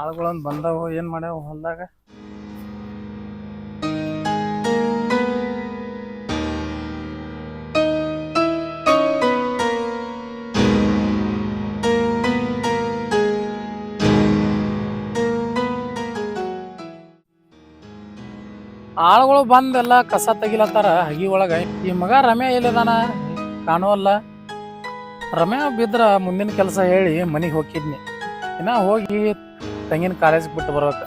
ಆಳುಗಳೊಂದು ಬಂದವು, ಏನು ಮಾಡ್ಯಾವ ಹೊಲ್ದಾಗ? ಆಳುಗಳು ಬಂದೆಲ್ಲ ಕಸ ತೆಗಿಲತ್ತಾರ ಹಗಿ ಒಳಗ. ಈ ಮಗ ರಮ್ಯಾ ಎಲ್ಲಿದಾನ? ಕಾಣುವಲ್ಲ ರಮ್ಯಾ ಬಿದ್ರ ಮುಂದಿನ ಕೆಲಸ ಹೇಳಿ ಮನೆಗೆ ಹೋಗಿದ್ನಿ. ಇನ್ನ ಹೋಗಿ ತಂಗಿನ ಕಾಲೇಜಿಗೆ ಬಿಟ್ಟು ಬರ್ಬೇಕು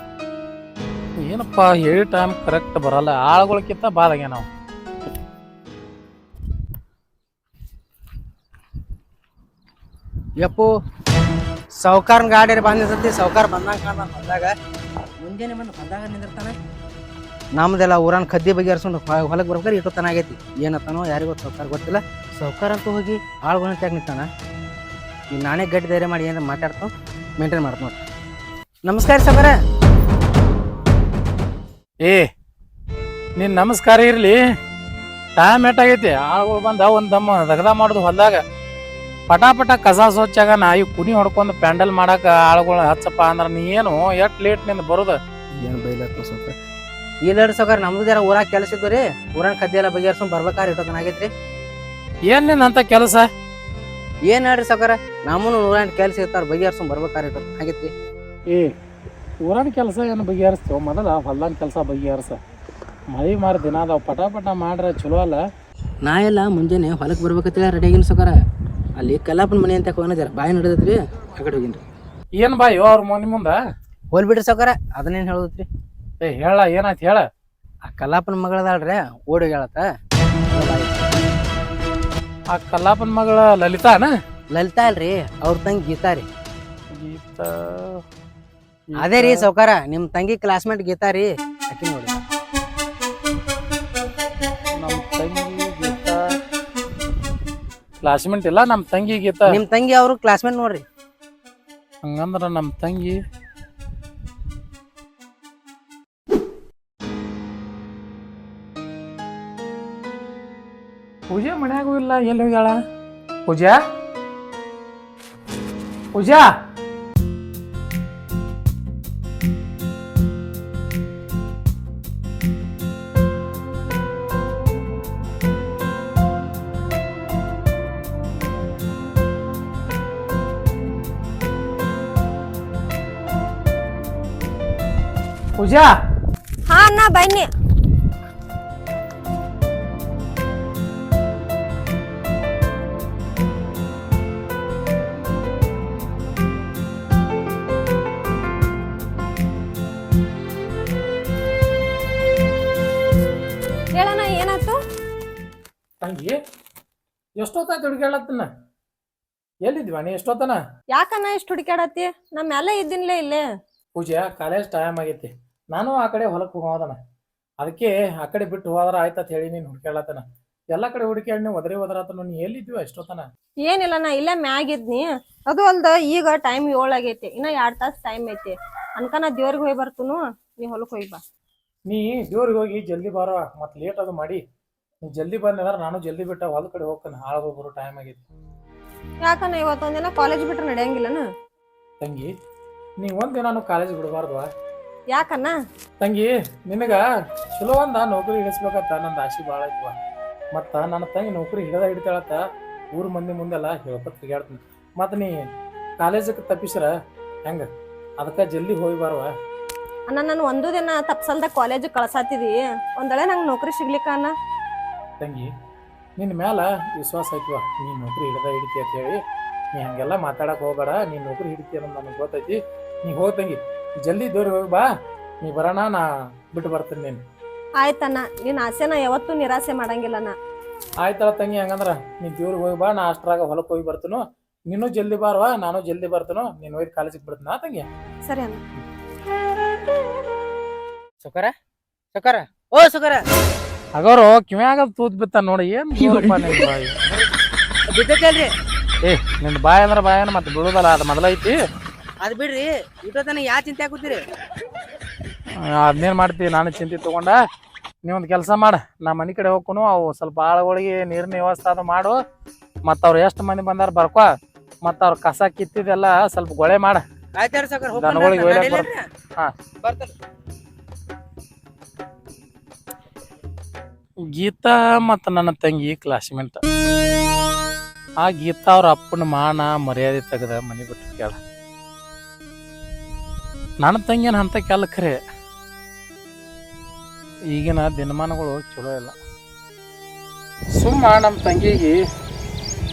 ಏನಪ್ಪ, ಹೇಳಿ ಟೈಮ್ ಕರೆಕ್ಟ್ ಬರಲ್ಲ. ಆಳುಗಳಕ್ಕಿಂತ ಬಾದಾಗೆ ನಾವು ಯಪ್ಪು, ಸಾವ್ಕಾರನ ಗಾಡಿ ಬಂದಿರ್ತೈತಿ ಸಾವ್ಕಾರ ಬಂದಂಗ ಬಂದಾಗ ಮುಂಜಾನೆ ಬಂದು ಬಂದಾಗ ನಿಂದಿರ್ತಾನೆ. ನಮ್ದೆಲ್ಲ ಊರನ್ ಕದ್ದಿ ಬಗೆಹರಿಸ್ಕೊಂಡು ಹೊಲಕ್ಕೆ ಬರ್ಬೇಕಾರೆ ಇಟ್ಟು ತನ ಆಗೈತಿ. ಏನತ್ತಾನೋ, ಯಾರಿಗೂ ಸಾವ್ಕಾರ ಗೊತ್ತಿಲ್ಲ. ಸಾವ್ಕಾರ ಅಂತೂ ಹೋಗಿ ಆಳ್ಗಳನ್ನ ತೆಗೆ ನಿಂತಾನ. ಈಗ ನಾನೇ ಗಟ್ಟಿ ಧೈರ್ಯ ಮಾಡಿ ಏನಾರ ಮಾತಾಡ್ತಾವ? ಮೇಂಟೈನ್ ಮಾಡ್ತ ನೋಡಿ. ನಮಸ್ಕಾರ ಸಬರ ಏ ನಿನ್ ನಮಸ್ಕಾರ ಇರ್ಲಿ. ಟೈಮ್ ಎಷ್ಟಾಗೈತಿ ಆಳುಗಳು ಬಂದ ಒಂದ್ ದಮ್ಮ ದಗದ ಮಾಡುದು ಹೊಲ್ದಾಗ. ಪಟ ಪಟ ಕಸ ಸ್ವಚ್ಛಾಗ ನಾಯಿ ಕುನಿ ಹೊಡ್ಕೊಂಡು ಪ್ಯಾಂಡಲ್ ಮಾಡಾಕ ಆಳುಗಳು ಹಚ್ಚಪ್ಪ ಅಂದ್ರ ನೀ ಏನು ಎಟ್ ಲೇಟ್ನಿಂದ ಬರುದ? ಏನು ಬೈಲತ್ತ ಸ್ವಲ್ಪ ಇಲ್ಲ ಸಾವ್ಕಾರ ನಮ್ದು ಜರ ಊರಾಗ ಕೆಲಸ ಇದ್ದು ರೀ. ಊರನ್ ಕದ್ದೆ ಎಲ್ಲ ಬಗೆಹರಿಸ್ಕೊಂಡು ಬರ್ಬೇಕಾರೆ ಇಟ್ಟು ತನ ಆಗೈತ್ರಿ ಏನ್ ನಿನ್ ಅಂತ ಕೆಲಸ? ಏನ್ ಹೇಳ್ರಿ ಸಾವ್ಕಾರ ನಮ್ಮನ್ನು ಊರಾನ್ ಕೆಲಸ ಇರ್ತಾರ ಬಗೆಹರಿಸ್ಕೊಂಡು ಬರ್ಬೇಕಾರೆ ಇಟ್ಟು ತನ ಆಗೈತ್ರಿ ಏ ಊರನ್ ಕೆಲಸ ಏನು ಬಗೆಹರಿಸ್ತೇವ? ಮೊದಲ ಹೊಲ್ದಾನ ಕೆಲಸ ಬಗೆಹರಿಸ. ಮಳೆ ಮಾರ ದಿನ ಅದಾವ. ಪಟ ಪಟ ಮಾಡ್ರೆ ಚಲೋ ಅಲ್ಲ? ನಾ ಎಲ್ಲ ಮುಂಜಾನೆ ಹೊಲಕ್ಕೆ ಬರ್ಬೇಕತ್ತ ರೆಡಿ ಆಗಿನ ಸಕಾರ. ಅಲ್ಲಿ ಕಲ್ಲಾಪನ ಮನೆ ಅಂತ ಹೋಗೋಣ ಜರ. ಬಾಯಿ ನಡೆದತ್ರಿ ಆ ಕಡೆ ಹೋಗಿನ್ರಿ ಏನು ಬಾ ಯೋ ಅವ್ರ ಮನಿ ಮುಂದೆ? ಹೋಲ್ ಬಿಡ್ರಿ ಸಕಾರ ಅದನ್ನೇನು ಹೇಳತ್ರಿ ಏ ಹೇಳ ಏನಾಯ್ತು ಹೇಳ? ಆ ಕಲ್ಲಾಪನ ಮಗಳದಾಳ್ರಿ ಓಡಿ ಹೇಳತ್ತ. ಆ ಕಲ್ಲಾಪನ್ ಮಗಳ ಲಲಿತಾನ? ಲಲಿತಾ ಅಲ್ರಿ ಅವ್ರ ತಂಗಿ ಗೀತಾ ರೀ. ಗೀತ. ಅದೇ ರೀ ಸೌಕಾರ ನಿಮ್ ತಂಗಿ ಕ್ಲಾಸ್ಮೇಟ್ ಗೀತಾ ರೀ. ಆಕಿ ನೋಡಿ. ನಮ್ ತಂಗಿ ಗೀತಾ. ಕ್ಲಾಸ್ಮೇಟ್ ಇಲ್ಲ ನಮ್ ತಂಗಿ ಗೀತಾ. ನಿಮ್ ತಂಗಿ ಅವರು ಕ್ಲಾಸ್ಮೇಟ್ ನೋಡ್ರಿ. ಹಂಗಂದ್ರ ನಮ್ ತಂಗಿ. ಪೂಜೆ ಮನ್ಯಾಗೂ ಇಲ್ಲ ಎಲ್ಲಿ ಹೋಗ್ಯಾಳ? ಪೂಜಾ? ಪೂಜಾ? ಪೂಜಾ ಹಾ ಅಣ್ಣ ಬನ್ನಿ. ಹೇಳಣ್ಣ ಏನಾಯ್ತು? ತಂಗಿ ಎಷ್ಟೊತ್ತಾಯ್ತು ಹುಡುಗಾಳತ್ತನ ಎಲ್ಲಿದ್ವಾ ನೀ ಎಷ್ಟೊತ್ತನ? ಯಾಕಣ್ಣ ಇಷ್ಟು ಹುಡುಕ್ಯಾಡತ್ತಿ? ನಮ್ಮ ಎಲ್ಲ ಇದ್ದಿನ್ಲೇ ಇಲ್ಲೇ. ಪೂಜೆ ಕಾಲೇಜ್ ಟೈಮ್ ಆಗೈತಿ. ನಾನು ಆ ಕಡೆ ಹೊಲಕ್ಕೆ ಹೋಗೋದನ. ಅದಕ್ಕೆ ಆ ಕಡೆ ಬಿಟ್ಟು ಹೋದ್ರ ಆಯ್ತ ಹೇಳಿ ನೀನು ಹುಡ್ಕ್ಯಾಳತನ. ಎಲ್ಲ ಕಡೆ ಹುಡುಕಿ ನೀವು ಒದರಿ ಒದರಾತನ ನೀ ಎಲ್ಲಿದ್ವಿ ಎಷ್ಟೊತ್ತನ? ನಾ ಇಲ್ಲೇ ಮ್ಯಾಗಿದ್ನಿ. ಅದು ಅಲ್ದ ಈಗ ಟೈಮ್ ಏಳು ಆಗೈತಿ. ಇನ್ನ ಎರಡ್ ತಾಸು ಟೈಮ್ ಐತಿ. ಅನ್ಕನ ದೇವ್ರಿಗೆ ಹೋಗಿ ಬರ್ತನು ನೀ ಹೊಲಕ್ಕೆ ಹೋಗಿ ಬಾ. ನೀ ದೇವ್ರಿಗೆ ಹೋಗಿ ಜಲ್ದಿ ಬಾರೋ ಮತ್ತೆ ಲೇಟ್ ಅದು ಮಾಡಿ. ನೀ ಜಲ್ದಿ ಬಂದ್ರೆ ನಾನು ಜಲ್ದಿ ಬಿಟ್ಟ ಹೊಲ ಕಡೆ ಹೋಗ್ತಾನೆ. ಹಾಳು ಬರೋ ಟೈಮ್ ಆಗೈತಿ. ಯಾಕನ ಇವತ್ತೊಂದಿನ ಕಾಲೇಜ್ ಬಿಟ್ರೆ ನಡೆಯಂಗಿಲ್ಲನ? ತಂಗಿ ನೀ ಒಂದಿನ ಕಾಲೇಜ್ ಬಿಡಬಾರ್ದು ಯಾಕಣ್ಣ? ತಂಗಿ ನಿನಗ ಚಲೋ ಒಂದ ನೌಕರಿ ಹಿಡಿಸ್ಬೇಕಂತ ನನ್ನ ಆಸೆ ಭಾಳ ಐತ್ವ ಮತ್ತ ನನ್ನ ತಂಗಿ ನೌಕರಿ ಹಿಡದ ಹಿಡಿತಾಳತ್ತ ಊರ್ ಮಂದಿ ಮುಂದೆಲ್ಲ ಹೇಳ್ಕೊತ ತಿರ್ಗಾಡ್ತೀನಿ ಮತ್ತ ನೀ ಕಾಲೇಜಕ್ಕೆ ತಪ್ಪಿಸ್ರ ಹೆಂಗ? ಅದಕ್ಕೆ ಜಲ್ದಿ ಹೋಗಿ ಬಾರವ ಅಣ್ಣ ನಾನು ಒಂದು ದಿನ ತಪ್ಸಲ್ದ ಕಾಲೇಜ್ ಕಳ್ಸಾತಿದಿ. ಒಂದಳೆ ನಂಗೆ ನೌಕರಿ ಸಿಗ್ಲಿಕ್ಕ ಅಣ್ಣ? ತಂಗಿ ನಿನ್ನ ಮ್ಯಾಲ ವಿಶ್ವಾಸ ಐತ್ವ ನೀ ನೌಕರಿ ಹಿಡದ ಹಿಡಿತಿ ಅಂತ ಹೇಳಿ ನೀ ಹಂಗೆಲ್ಲ ಮಾತಾಡಕ್ ಹೋಗ್ಬೇಡ. ನೀ ನೌಕರಿ ಹಿಡಿತಿ ಅನ್ನೋದು ನನಗೆ ಗೊತ್ತೈತಿ. ನೀ ಹೋಗಿ ತಂಗಿ. ಜಲ್ದಿ ದೂರ ಹೋಗಿ ಬಾ. ನೀ ಬರೋಣ ನಾ ಬಿಟ್ಟು ಬರ್ತೀನಿ ನೀನು. ಆಯ್ತಣ್ಣ ನಿನ್ನ ಆಸೆನ ಯಾವತ್ತೂ ನಿರಾಸೆ ಮಾಡಂಗಿಲ್ಲಣ್ಣ ಆಯ್ತಲ್ಲ ತಂಗಿ ಹಂಗಂದ್ರ ನೀ ದೂರ ಹೋಗಿ ಬಾ ನಾ ಅಷ್ಟ್ರಾಗ ಹೊಲಕ್ಕೆ ಹೋಗಿ ಬರ್ತೀನೋ. ನೀನು ಜಲ್ದಿ ಬಾರವಾ ನಾನು ಜಲ್ದಿ ಬರ್ತೀನೋ. ನೀನು ಹೋಗಿ ಕಾಲೇಜಿಗೆ ಬಿಡ್ತೀನ ತಂಗಿ? ಸರಿ ಅಣ್ಣ. ಸುಕರ? ಸುಕರ? ಓ ಸೌಕಾರ! ಹಾಗಾರು ಕಿವ್ಯಾಗ ತೂತ್ ಬಿತ್ತ ನೋಡಿ ಏನ್ ಜೋರಪ್ಪ ನಿನ್ ಬಾಯಿ? ಬಿದ್ದೈತಲ್ರಿ ಏ ನಿನ್ ಬಾಯಿ ಅಂದ್ರ ಬಾಯನ ಮತ್ತೆ ಬಿಡುದಲ್ಲ ಅದು ಮೊದಲ ಐತಿ ಅದ್ ಬಿಡ್ರಿ ಇಟ್ಟೋತನ ಯಾ ಚಿಂತೆ ಹಾಕುತ್ತೀರಿ? ಅದನ್ನೇನ್ ಮಾಡ್ತಿ ನಾನು ಚಿಂತೆ ತಗೊಂಡ. ನೀವೊಂದು ಕೆಲಸ ಮಾಡ ನಾ ಮನೆ ಕಡೆ ಹೋಗ್ಕೊನು ಅವು ಸ್ವಲ್ಪ ಆಳುಗಳಿಗೆ ನೀರಿನ ವ್ಯವಸ್ಥೆ ಅದು ಮಾಡು. ಮತ್ತು ಅವ್ರು ಎಷ್ಟು ಮಂದಿ ಬಂದಾರ ಬರ್ಕೋ ಮತ್ತು ಅವ್ರು ಕಸ ಕಿತ್ತಿದೆಲ್ಲ ಸ್ವಲ್ಪ ಗೊಳೆ ಮಾಡ. ಆಯ್ತಾರ ದನಗಳಿಗೆ ಒಯ್ಲಕ್ ಬರ್ ಹಾ. ಬರ್ತಾನೆ ಗೀತಾ ಮತ್ತು ನನ್ನ ತಂಗಿ ಕ್ಲಾಸ್ಮೇಟ್ ಆ ಗೀತಾ ಅವ್ರ ಅಪ್ಪನ ಮಾನ ಮರ್ಯಾದೆ ತೆಗೆದ ಮನೆ ಬಿಟ್ಟು ಕೇಳ. ನನ್ನ ತಂಗಿನ ಅಂತ ಕೆಲ ಈಗಿನ ದಿನಮಾನಗಳು ಚಲೋ ಇಲ್ಲ. ಸುಮ್ಮ ನಮ್ಮ ತಂಗಿಗೆ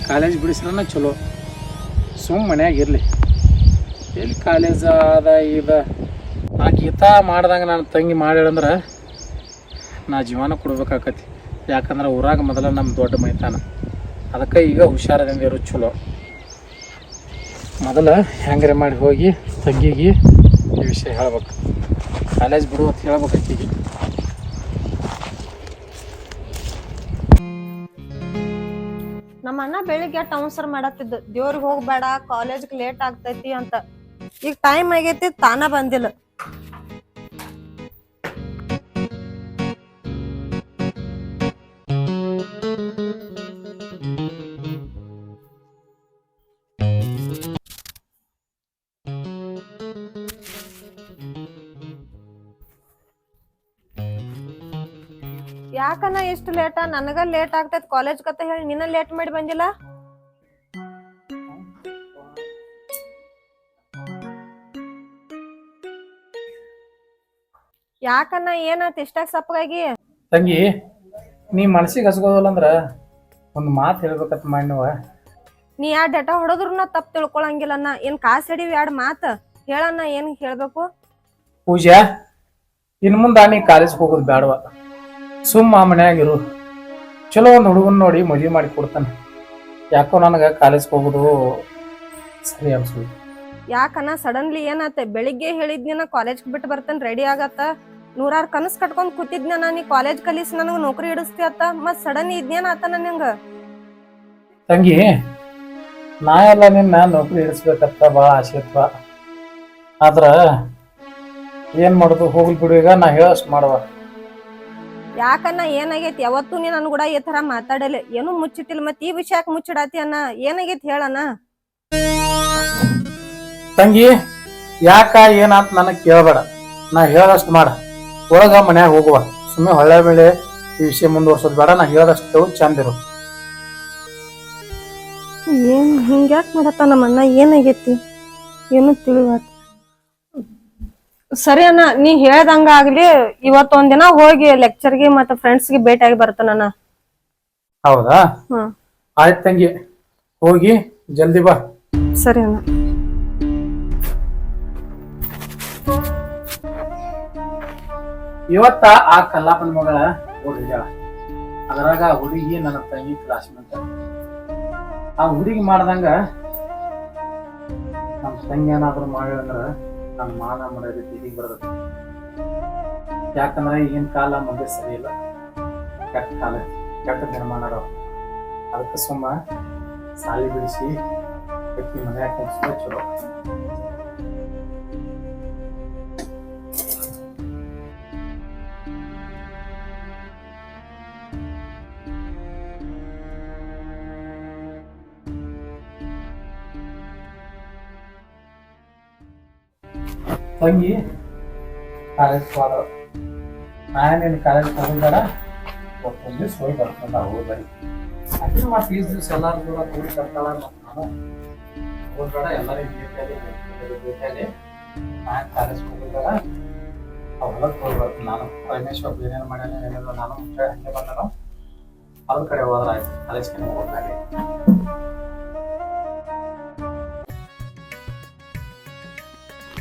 ಕಾಲೇಜ್ ಬಿಡಿಸ್ರನ ಚಲೋ. ಸುಮ್ಮ ಮನ್ಯಾಗ ಇರಲಿ. ಎಲ್ಲಿ ಕಾಲೇಜ್ ಅದ ಇದ? ಆ ಗೀತಾ ಮಾಡ್ದಂಗೆ ನನ್ನ ತಂಗಿ ಮಾಡ್ಯಾಳಂದ್ರೆ ನಾ ಜೀವನ ಕೊಡ್ಬೇಕಾಕತಿ. ಯಾಕಂದ್ರೆ ಊರಾಗ ಮೊದಲ ನಮ್ಮ ದೊಡ್ಡ ಮೈತಾನ. ಅದಕ್ಕೆ ಈಗ ಹುಷಾರದಿಂದ ಇರೋದು ಚಲೋ. ಮೊದಲ ಹೆಂಗ್ರೆ ಮಾಡಿ ಹೋಗಿ ತಂಗಿಗೆ ಈ ವಿಷಯ ಹೇಳ್ಬೇಕು. ಕಾಲೇಜ್ ಬಿಡು ಅಂತ ಹೇಳ್ಬೇಕು ಅಕ್ಕಿಗೆ ನಮ್ಮ ಅಣ್ಣ ಬೆಳಿಗ್ಗೆ ಟೌನ್ಸರ್ ಮಾಡತ್ತಿದ್ದ, ದೇವ್ರಿಗೆ ಹೋಗ್ಬೇಡ ಕಾಲೇಜ್ಗೆ ಲೇಟ್ ಆಗ್ತೈತಿ ಅಂತ. ಈಗ ಟೈಮ್ ಆಗೈತಿ, ತಾನ ಬಂದಿಲ್ಲ. ಯಾಕನ ಎಷ್ಟು ಲೇಟ ನನಗ ಲೇಟ್ ಆಗ್ತೈತಿ. ಕಾಲೇಜ್ ಕತೆ ಹೇಳಿ ನಿನ್ನ ಲೇಟ್ ಮಾಡಿ ಬಂದಿಲ್ಲ? ಯಾಕನ್ನ ಏನಾತ್ ಇಷ್ಟಾಗ ಸಪ್ಪಗಾಗಿ? ತಂಗಿ ನೀ ಮನಸ್ಸಿಗೆ ಹಸಗೋದಲ್ಲ ಅಂದ್ರೆ ಒಂದು ಮಾತು ಹೇಳ್ಬೇಕಂತ ಮಾಡಿನವ ನೀವು. ನೀ ಯಾ ಡೇಟಾ ಹೊಡೆದ್ರು ನಾ ತಪ್ಪು ತಿಳ್ಕೊಳಂಗಿಲ್ಲ ನಾ ಏನ್ ಕಾಸ್ ಹಿಡಿವಿ ಎರಡ್ ಮಾತ್? ಹೇಳಣ್ಣ ಏನ್ ಹೇಳ್ಬೇಕು? ಪೂಜಾ ಇನ್ ಮುಂದೆ ನೀ ಕಾಲೇಜ್ ಹೋಗೋದು ಬೇಡವ ಸುಮ್ಮ ಮನ್ಯಾಗಿರು. ಚಲೋ ಒಂದು ಹುಡುಗನ ನೋಡಿ ಮದುವೆ ಮಾಡಿ ಕೊಡ್ತಾನೆ. ಯಾಕೋ ನನಗೆ ಕಾಲೇಜ್ಗೆ ಹೋಗೋದು ಸರಿ ಅನ್ಸು ಯಾಕನ ಸಡನ್ಲಿ ಏನಾತ? ಬೆಳಿಗ್ಗೆ ಹೇಳಿದ್ನ ಕಾಲೇಜ್ ಬಿಟ್ಟು ಬರ್ತೇನೆ ರೆಡಿ ಆಗತ್ತ? ನೂರಾರು ಕನಸು ಕಟ್ಕೊಂಡ್ ಕೂತಿದ್ನ ನಾ ನೀ ಕಾಲೇಜ್ ಕಲಿಸಿ ನನಗೆ ನೌಕರಿ ಹಿಡಿಸ್ತಿ ಅತ್ತ? ಮತ್ ಸಡನ್ ಇದ್ನೇನ ಆತನ ನಿಂಗ ತಂಗಿ ನಾ ಎಲ್ಲ ನಿನ್ನ ನೌಕರಿ ಹಿಡಿಸ್ಬೇಕಂತ ಭಾಳ ಆಸೆ ಇತ್ತು ಆದ್ರ ಏನ್ ಮಾಡೋದು? ಹೋಗ್ಲಿ ಬಿಡು ಈಗ ನಾ ಹೇಳಷ್ಟು ಮಾಡುವ ಯಾಕನ್ನ ಏನಾಗೈತಿ? ಯಾವತ್ತೂ ನೀ ನನ್ ಕೂಡ ಈ ತರ ಮಾತಾಡಲಿ ಏನು ಮುಚ್ಚಿಟ್ಟಿಲ್ಲ. ಮತ್ ಈ ವಿಷಯಕ್ಕೆ ಮುಚ್ಚಿಡಾತಿ ಅನ್ನ ಏನಾಗೈತಿ ಹೇಳಣ್ಣ? ತಂಗಿ ಯಾಕ ಏನಂತ ನನಗ್ ಕೇಳಬೇಡ. ನಾ ಹೇಳದಷ್ಟು ಮಾಡ. ಒಳಗ ಮನ್ಯಾಗ ಹೋಗುವ. ಸುಮ್ಮನೆ ಹೊಳ್ಳೆ ಮೇಲೆ ಈ ವಿಷಯ ಮುಂದುವರ್ಸೋದು ಬೇಡ. ನಾ ಹೇಳದಷ್ಟು ಚಂದ ಇರು. ಏನ್ ಹಿಂಗ್ಯಾಕ್ ಮಾಡತ್ತ ನಮ್ಮ ಅಣ್ಣ ಏನಾಗೈತಿ? ಏನು ತಿಳಿವಾತ ಸರಿ ಅಣ್ಣ ನೀ ಹೇಳ್ದಂಗ ಆಗ್ಲಿ. ಇವತ್ತೊಂದ್ ದಿನ ಹೋಗಿ ಲೆಕ್ಚರ್ಗೆ ಮತ್ತೆ ಫ್ರೆಂಡ್ಸ್ಗೆ ಭೇಟಿಯಾಗಿ ಬರ್ತಾನ ಹೌದಾ? ಹ್ಮ್ ಆಯ್ತು ತಂಗಿ ಹೋಗಿ ಜಲ್ದಿ ಬಾ. ಸರಿ ಅಣ್ಣ. ಇವತ್ತ ಆ ಕಲ್ಲಾಪನ ಮಗಳ ಹುಡುಗ ಅದ್ರಾಗ ಆ ಹುಡುಗಿ ನನ್ನ ತಂಗಿ ಕ್ಲಾಸ್ಮೇಟ್ ಆ ಹುಡುಗಿ ಮಾಡ್ದಂಗ ನಮ್ಮ ತಂಗಿ ಏನಾದ್ರು ಮಾಡಿದ್ರ ನನ್ನ ಮಾನ ಮಾಡೋ ರೀತಿ ಹೀಗೆ ಬರ್ತದೆ ಯಾಕಂದ್ರೆ ಈಗಿನ ಕಾಲ ಮುಂದೆ ಸರಿ ಇಲ್ಲ. ಕೆಟ್ಟ ಕಾಲ, ಕೆಟ್ಟ ನಿರ್ಮಾಣ ಅದಕ್ಕೆ ಸುಮ್ಮ ಸಾಲಿ ಬಿಡಿಸಿ ಮನೆ ಮನ್ಯಾಗ ಕುಂಡ್ಸೋದು ಚಲೋ ತಂಗಿ. ಕಾಲೇಜ್ ಹೋದ ನಾನು ನಿನ್ನ ಕಾಲೇಜ್ ಹೋಗ್ಬೇಡ ಒಂದು ದಿವಸ ಹೋಗಿ ಬರ್ತಾನ ಹೋಗಿ ಬರಿ ಅದ್ರ ಮತ್ತೆ ಈ ದಿವಸ ಎಲ್ಲರೂ ಕೂಡ ಕೂಡಿ ಬರ್ತಾಳ ಮತ್ತು ನಾನು. ಹೋಗ್ಬೇಡ ಎಲ್ಲರಿಗೂ ಭೇಟಿಯಾಗಿ ಭೇಟಿಯಾಗಿ ನಾನು ಕಾಲೇಜ್ ಹೋಗಿದ್ದಾರ ಹೊಲಕ್ಕೆ ಹೋಗಿ ಬರ್ತೀನಿ ನಾನು ಪರಮೇಶ್ವರ್ ಏನೇನು ಮಾಡ್ಯಾನ ಏನಿಲ್ಲ, ನಾನು ಹಂಗೆ ಬಂದನು. ಅವ್ರ ಕಡೆ ಹೋದ್ರೆ ಆಯ್ತು. ಕಾಲೇಜ್ ಕಡೆ ಹೋಗ್ಬೇಡಿ.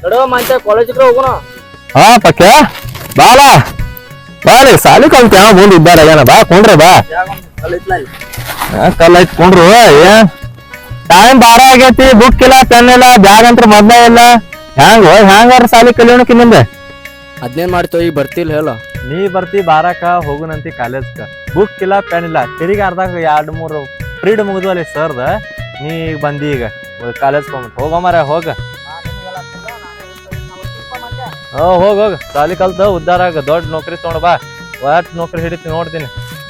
ನಡುವ ಮಂತೆ ಕಾಲೇಜಿಗೆ ಹೋಗೋಣ. ಹಾ ಪಕ್ಕೆ. ಬಾಲ ಬಾಲಿ ಸಾಲಿ ಕಲ್ತ ಮುಂದೆ ಇದ್ದಾರ. ಏನ ಬಾ ಕೊಂಡ್ರೆ ಬಾ. ಹಾ, ಕಲ್ಲ ಐತ್ ಕೊಂಡ್ರು. ಏನ್ ಟೈಮ್ ಬಾರ ಆಗೈತಿ. ಬುಕ್ ಇಲ್ಲ ಪೆನ್ ಇಲ್ಲ ಬ್ಯಾಗ್ ಅಂತ ಮೊದ್ಲೇ ಇಲ್ಲ. ಹ್ಯಾಂಗ ಹ್ಯಾಂಗಾರ ಸಾಲಿ ಕಲಿಯೋಣಕ್ಕೆ ನಿಂದೆ ಅದ್ನೇನ್ ಮಾಡ್ತೇವ ಈಗ ಬರ್ತಿಲ್ಲ ಹೇಳ. ನೀ ಬರ್ತಿ ಬಾರಾಕ ಹೋಗುನಂತಿ ಕಾಲೇಜ್ ಬುಕ್ ಇಲ್ಲ ಪೆನ್ ಇಲ್ಲ. ತಿರುಗಿ ಅರ್ಧಾಕ ಎರಡು ಮೂರು ಫ್ರೀಡ್ ಮುಗಿದು ಅಲ್ಲಿ ಸರ್ದ. ನೀ ಈಗ ಬಂದಿ ಈಗ. ಕಾಲೇಜ್ ಹೋಗ ಮರ ಹೋಗ. ಹಾ ಹೋಗ ಹೋಗ. ಸಾಲಿ ಕಲ್ತ ಉದ್ದಾರ ಆಗ. ದೊಡ್ಡ ನೌಕರಿ ತಗೊಂಡ್ ಬಾ. ಒಟ್ ನೌಕರಿ ಹಿಡಿತಿ ನೋಡ್ತೀನಿ.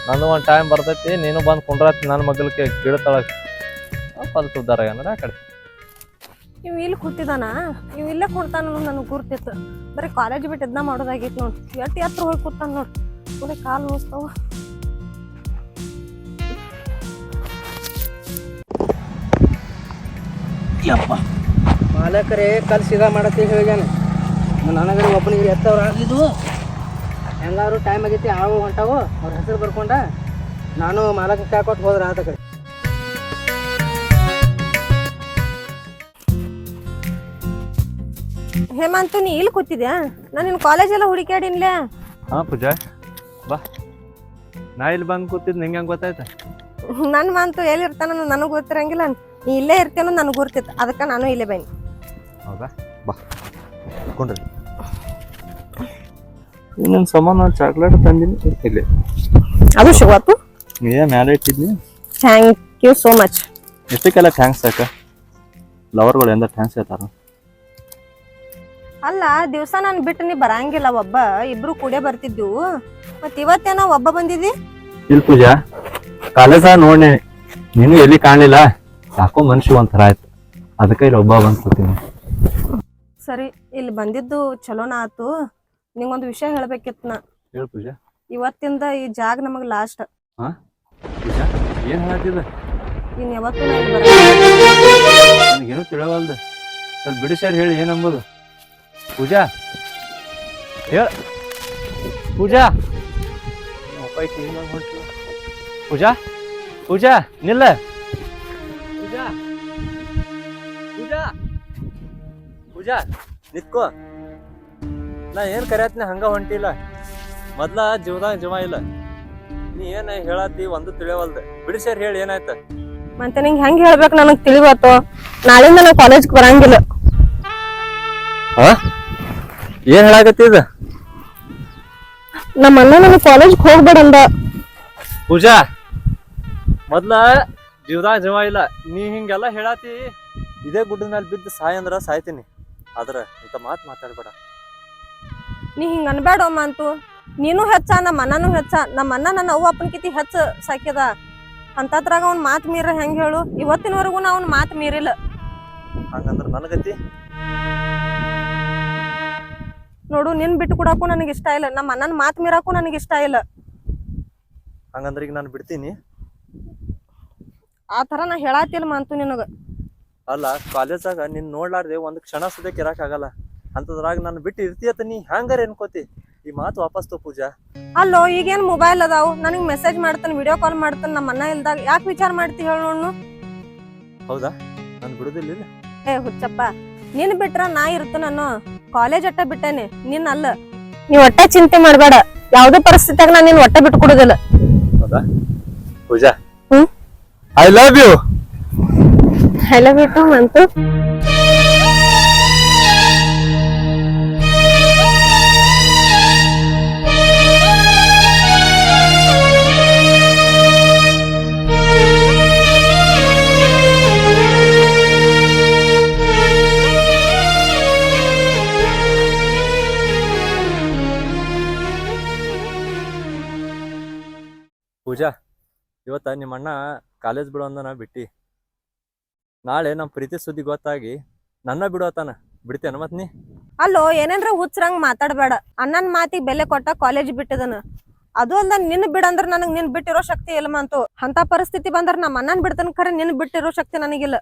ನಂದು ಒಂದು ಟೈಮ್ ಬರ್ತೈತಿ ನೀನು ಬಂದು ಕುಂಡ್ರಾತಿ ನನ್ನ ಮಗಳಿಗೆ ಗಿಡ ಕಲ್ತು ಉದ್ದಾರ ಆಗ್ಯಾನ ಆ ಕಡೆ. ಇವ್ ಇಲ್ಲಿ ಕೂತಿದಾನ? ಇವ್ ಇಲ್ಲೇ ಕೂಡ್ತಾನ ನನಗೆ ಗುರ್ತಿತ್ತು. ಬರೀ ಕಾಲೇಜ್ ಬಿಟ್ಟು ಇದನ್ನ ಮಾಡೋದಾಗಿತ್ತು ನೋಡಿ. ಎಟ್ಟು ಹತ್ರ ಹೋಗಿ ಕೂತಾನ ನೋಡಿ. ಬರೀ ಕಾಲು ನೋಸ್ತಾವ ಮಾಲಕರೇ ಕಲ್ಸಿದ ಸೀದಾ ಮಾಡತ್ತಿ ಹೇಳ್ಯಾನ ನನಗರೆ ಒಬ್ಬನಿಗೆ ಎತ್ತವ್ರು. ಆಗಿದ್ದು ಎಲ್ಲರೂ ಟೈಮ್ ಆಗೈತಿ ಆವು ಹೊಂಟಾವು ಅವ್ರ ಹೆಸರು ಬರ್ಕೊಂಡ ನಾನು ಮಾಲಕ ಕಾಕೊಟ್ಟು ಹೋದ್ರೆ ಆತ ಕಡೆ. ಹೇಮಂತು ನೀ ಇಲ್ಲಿ ಕೂತಿದ್ಯಾ? ನಾನು ನಿನ್ನ ಕಾಲೇಜ್ ಎಲ್ಲ ಹುಡುಕ್ಯಾಡಿನ್ಲೇ. ಹಾ ಪೂಜಾ ಬಾ. ನಾ ಇಲ್ಲಿ ಬಂದು ಕೂತಿದ್ ನಿಂಗೆ ಹೆಂಗ್ ಗೊತ್ತಾಯ್ತ? ನನ್ನ ಮಂತು ಎಲ್ಲಿರ್ತಾನ ನನಗೆ ಗೊತ್ತಿರಂಗಿಲ್ಲ. ನೀ ಇಲ್ಲೇ ಇರ್ತೇನೋ ನನಗೆ ಗುರ್ತಿತ್ತು. ಅದಕ್ಕೆ ನಾನು ಇಲ್ಲೇ ಬನ್ನಿ ಹೌದಾ? ಬಾ. ಕೊಂಡ್ರಿ. ಇನ್ನೊಂದು ಸಮಾನ ಚಾಕ್ಲೇಟ್ ತಂದಿನಿ. ಇಲ್ಲಿ. ಅದು ಶಿವತ್ತು? ಏ ಮ್ಯಾಲೆ ಇಟ್ಟಿದ್ನಿ. ಥ್ಯಾಂಕ್ ಯು ಸೋ ಮಚ್ ಎಷ್ಟಕ್ಕೆಲ್ಲ ಥ್ಯಾಂಕ್ಸ್ ಅಕ್ಕ ಲವರ್ಗಳು ಎಂದ ಥ್ಯಾಂಕ್ಸ್ ಹೇಳ್ತಾರ. ಅಲ್ಲ ದಿವಸ ನಾನು ಬಿಟ್ಟು ನೀ ಬರಂಗಿಲ್ಲ ಒಬ್ಬ. ಇಬ್ರು ಕೂಡೇ ಬರ್ತಿದ್ವು. ಮತ್ ಇವತ್ತೇನೋ ಒಬ್ಬ ಬಂದಿದ್ದಿ ಇಲ್ ಪೂಜಾ ಕಾಲೇಜ ನೋಡ್ನೆ. ನೀನು ಎಲ್ಲಿ ಕಾಣಲಿಲ್ಲ? ಯಾಕೋ ಮನುಷ್ಯ ಒಂಥರ ಆಯ್ತು. ಅದಕ್ಕೆ ಇಲ್ಲಿ ಒಬ್ಬ ಬಂದು ಕೂತೀನಿ ಸರಿ ಇಲ್ಲಿ ಬಂದಿದ್ದು ಚಲೋನ ಆತು. ನಿಂಗೊಂದು ವಿಷಯ ಹೇಳ್ಬೇಕಿತ್ತು ನಾ. ಹೇಳು ಪೂಜಾ. ಇವತ್ತಿಂದ ಈ ಜಾಗ ನಮಗ್ ಲಾಸ್ಟ್ ಪೂಜಾ ಏನು ಹೇಳತ್ತಿದ ಇನ್ ಯಾವತ್ತೂ ನಾ ಇಲ್ಲಿ ಬರಂಗಿಲ್ಲ ನನಗೇನು ತಿಳಿವಲ್ದು. ಸ್ವಲ್ಪ ಬಿಡಿಸ್ಯಾರ ಹೇಳಿ ಏನಂಬುದು ಪೂಜಾ ಹೇಳ. ಪೂಜಾ. ಪೂಜಾ ಪೂಜಾ ನಿಲ್ಲ. ಪೂಜಾ ಪೂಜಾ ಪೂಜಾ ನಿತ್ಕೋ. ನಾ ಏನ್ ಕರ್ಯಾತ್ನ ಹಂಗ ಹೊಂಟಿಲ್ಲ. ಮೊದ್ಲ ಜೀವದಾಗ ಜೀವ ಇಲ್ಲ. ನೀ ಏನ ಹೇಳತ್ತಿ ಒಂದು ತಿಳಿಯವಲ್ದ ಬಿಡಿ ಸರ್ ಹೇಳಿ ಏನಾಯ್ತ? ಮತ್ತೆ ನಿಂಗೆ ಹೆಂಗ್ ಹೇಳ್ಬೇಕು ನನಗ್ ತಿಳಿಬಾತು ನಾಳಿಂದ ನಾ ಕಾಲೇಜ್ಗೆ ಬರಂಗಿಲ್ಲ. ಹಾ ಏನ್ ಹೇಳಾಕತ್ತಿದ ನಮ್ಮ ಅಣ್ಣ ನನಗ್ ಕಾಲೇಜ್ಗೆ ಹೋಗ್ಬೇಡ ಅಂದ. ಪೂಜಾ ಮೊದ್ಲ ಜೀವದಾಗ ಜೀವ ಇಲ್ಲ. ನೀ ಹಿಂಗೆಲ್ಲ ಹೇಳಾತಿ ಇದೇ ಗುಡ್ಡದ ಮೇಲೆ ಬಿದ್ದು ಸಾಯಂದ್ರ ಅಂದ್ರ ಸಾಯ್ತೀನಿ. ಆದ್ರ ಇಂಥ ಮಾತು ಮಾತಾಡ್ಬೇಡ. ನೀ ಹಿಂಗೆ ಅನ್ಬೇಡಮ್ಮ ಅಂತು. ನೀನು ಹೆಚ್ಚ ನಮ್ಮ ಅಣ್ಣನೂ ಹೆಚ್ಚ. ನಮ್ಮ ಅಣ್ಣ ನನ್ನ ಅವ್ವ ಅಪ್ಪನ ಕಿತಿ ಹೆಚ್ಚ ಸಾಕ್ಯದ. ಅಂತದ್ರಾಗ ಅವ್ನ ಮಾತು ಮೀರ ಹೆಂಗೆ ಹೇಳು? ಇವತ್ತಿನವರೆಗೂ ನಾ ಅವ್ನ ಮಾತು ಮೀರಿಲ್ಲ. ಹಂಗಂದ್ರ ನನಗತಿ? ನೋಡು ನಿನ್ ಬಿಟ್ಟು ಕೊಡಕ್ಕೂ ನನಗೆ ಇಷ್ಟ ಇಲ್ಲ. ನಮ್ಮ ಅಣ್ಣನ ಮಾತು ಮೀರಕ್ಕೂ ನನಗೆ ಇಷ್ಟ ಇಲ್ಲ. ಹಂಗಂದ್ರೆ ಈಗ ನಾನು ಬಿಡ್ತೀನಿ. ಆ ಥರ ನಾ ಹೇಳಾತಿಲ್ಲ ಮಂತು ನಿನಗೆ. ಅಲ್ಲ ಕಾಲೇಜಾಗ ನಿನ್ನ ನೋಡ್ಲಾರ್ದೆ ಒಂದು ಕ್ಷಣ ಸದ್ಯಕ್ಕೆ ಆಗಲ್ಲ. ಅಂತದ್ರಾಗ ನಾನು ಬಿಟ್ಟು ಇರ್ತೀಯತ್ತ ನೀ ಹ್ಯಾಂಗಾರ ಅನ್ಕೋತಿ? ಈ ಮಾತು ವಾಪಸ್ ತೋ ಪೂಜಾ. ಅಲ್ಲೋ ಈಗೇನ್ ಮೊಬೈಲ್ ಅದಾವು? ನನಗ್ ಮೆಸೇಜ್ ಮಾಡ್ತಾನೆ ವಿಡಿಯೋ ಕಾಲ್ ಮಾಡ್ತಾನೆ ನಮ್ಮ ಅಣ್ಣ ಇಲ್ದಾಗ ಯಾಕೆ ವಿಚಾರ ಮಾಡ್ತಿ ಹೇಳ ಹೌದಾ? ನಾನು ಬಿಡುದಿಲ್ಲ? ಏ ಹುಚ್ಚಪ್ಪ ನಿನ್ ಬಿಟ್ರ ನಾ ಇರ್ತ ನಾನು ಕಾಲೇಜ್ ಅಟ್ಟ ಬಿಟ್ಟೇನೆ ನಿನ್ ಅಲ್ಲ. ನೀವ್ ಒಟ್ಟ ಚಿಂತೆ ಮಾಡ್ಬೇಡ. ಯಾವ್ದೇ ಪರಿಸ್ಥಿತಿಯಾಗ ನಾನು ನಿನ್ ಒಟ್ಟ ಬಿಟ್ಟು ಕೊಡುದಿಲ್ಲ. ಹೌದಾ? ಪೂಜಾ. ಹ್ಮ್? ಐ ಲವ್ ಯು ಹೆಲ ಬಿಟ್ಟು ಮಂತು. ಇವತ್ತ ನಿಮ್ಮ ಅಣ್ಣ ಕಾಲೇಜ್ ಬಿಡು ಅಂದನ ಬಿಟ್ಟಿ. ನಾಳೆ ನಮ್ಮ ಪ್ರೀತಿ ಸುದ್ದಿ ಗೊತ್ತಾಗಿ ನನ್ನ ಬಿಡೋತಾನ ಬಿಡ್ತೇನ ಮತ್ ನೀ? ಅಲ್ಲೋ, ಏನೇನ್ರ ಹುಚ್ಚರಂಗ್ ಮಾತಾಡ್ಬೇಡ. ಅಣ್ಣನ್ ಮಾತಿಗೆ ಬೆಲೆ ಕೊಟ್ಟ ಕಾಲೇಜ್ ಬಿಟ್ಟದನ. ಅದು ಅಲ್ದ ನಿನ್ ಬಿಡಂದ್ರ ನನಗ್ ನಿನ್ ಬಿಟ್ಟಿರೋ ಶಕ್ತಿ ಇಲ್ಲ ಮಂತು. ಅಂತ ಪರಿಸ್ಥಿತಿ ಬಂದ್ರ ನಮ್ಮ ಅಣ್ಣನ್ ಬಿಡ್ತಾನ ಖರೆ, ನಿನ್ ಬಿಟ್ಟಿರೋ ಶಕ್ತಿ ನನಗಿಲ್ಲ.